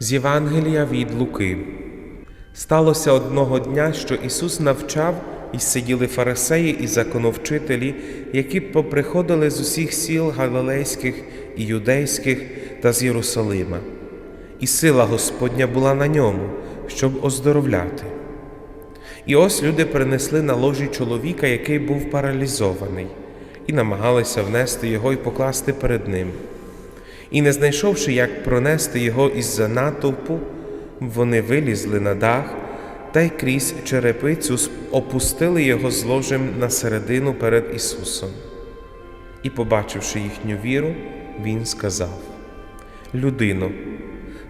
З Євангелія від Луки. Сталося одного дня, що Ісус навчав, і сиділи фарисеї і законовчителі, які поприходили з усіх сіл галилейських і юдейських та з Єрусалима. І сила Господня була на ньому, щоб оздоровляти. І ось люди принесли на ложі чоловіка, який був паралізований, і намагалися внести його і покласти перед ним. І не знайшовши, як пронести його із-за натовпу, вони вилізли на дах та й крізь черепицю опустили його з ложем на середину перед Ісусом. І, побачивши їхню віру, Він сказав: Людино,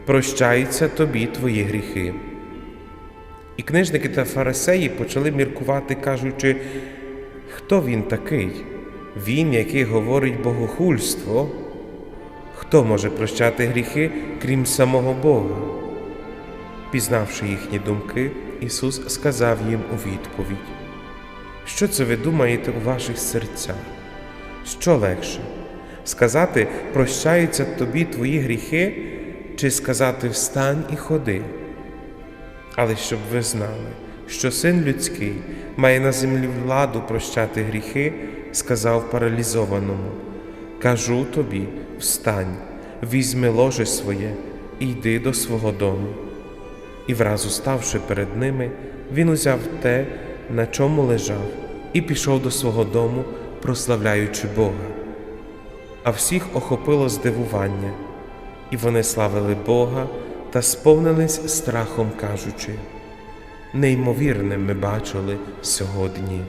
прощаються тобі твої гріхи. І книжники та фарисеї почали міркувати, кажучи, хто він такий? Він, який говорить богохульство. Хто може прощати гріхи, крім самого Бога? Пізнавши їхні думки, Ісус сказав їм у відповідь: Що це ви думаєте у ваших серцях? Що легше? Сказати, прощаються тобі твої гріхи, чи сказати встань і ходи? Але щоб ви знали, що син людський має на землі владу прощати гріхи, сказав паралізованому. Кажу тобі, встань, візьми ложе своє і йди до свого дому. І враз уставши перед ними, він узяв те, на чому лежав, і пішов до свого дому, прославляючи Бога. А всіх охопило здивування, і вони славили Бога та сповнились страхом, кажучи: Неймовірне ми бачили сьогодні.